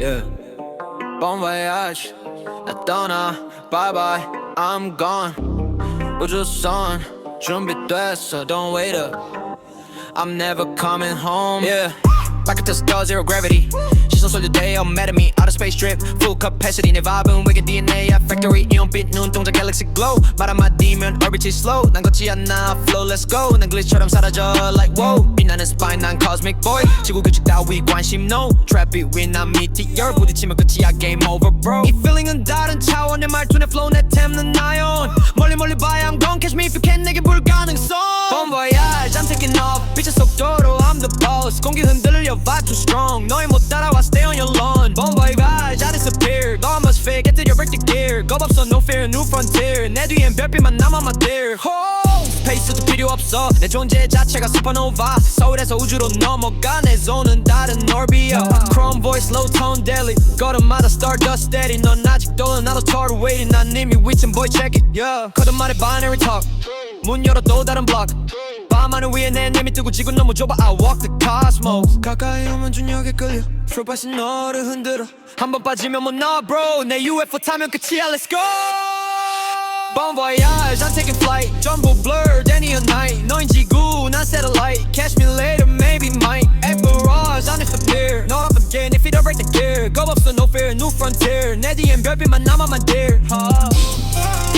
yeah. Bon voyage, 나 떠나, bye bye, I'm gone. 우주선 준비됐어, don't wait up. I'm never coming home, yeah. Rocket to star, zero gravity. 시선 쏠려 they all mad at me. Outer space trip, full capacity. 내 vibe은 외계 DNA, 야 factory. 이온빛 눈동자 galaxy glow. 말 한마디면 orbit이 slow. 난 걷지 않아, flow, let's go. 난 glitch처럼 사라져, like wow. 빛나는 spine, 난 cosmic boy. 지구 규칙 따위 관심 no. Trap it when I'm meteor. 부딪히면 끝이야, game over, bro. 이 feeling은 다른 차원의 말투내 flow, 내 템는 ion. 멀리 멀리 봐야 I'm gon' catch me if you can. 내게 불가능성. boss. 공기 흔들려, vibe too strong. 너희 못 따라와, stay on your lawn. Bon voyage, I disappear. 너 must fake, get to your break the gear. 겁 없어, no fear, new frontier. 내 뒤엔 별빛만 남아, my dear. Ho! 스페이스도 필요 없어. 내 존재 자체가 supernova. 서울에서 우주로 넘어가. 내 손은 다른 오rbia. Chrome voice, low tone daily. 걸음마다 stardust steady. 넌 아직도 나도 total waiting. 난 이미 위층 boy check it. Yeah. 거듭 말해 binary talk. 문 열어 또 다른 block. 밤하늘 위에 내 내미 뜨고 지구 너무 좁아 I walk the cosmos 가까이 오면 중력에 끌려 프로파시 너를 흔들어 한 번 빠지면 못나 bro 내 UFO 타면 끝이야 let's go Bon voyage I'm taking flight 전부 blur day and night 너인 지구 난 satellite Catch me later maybe might At barrage I disappear Not up again if it don't break the gear 겁 없어 no fear new frontier 내 뒤엔 별빛만 남아 my dear oh.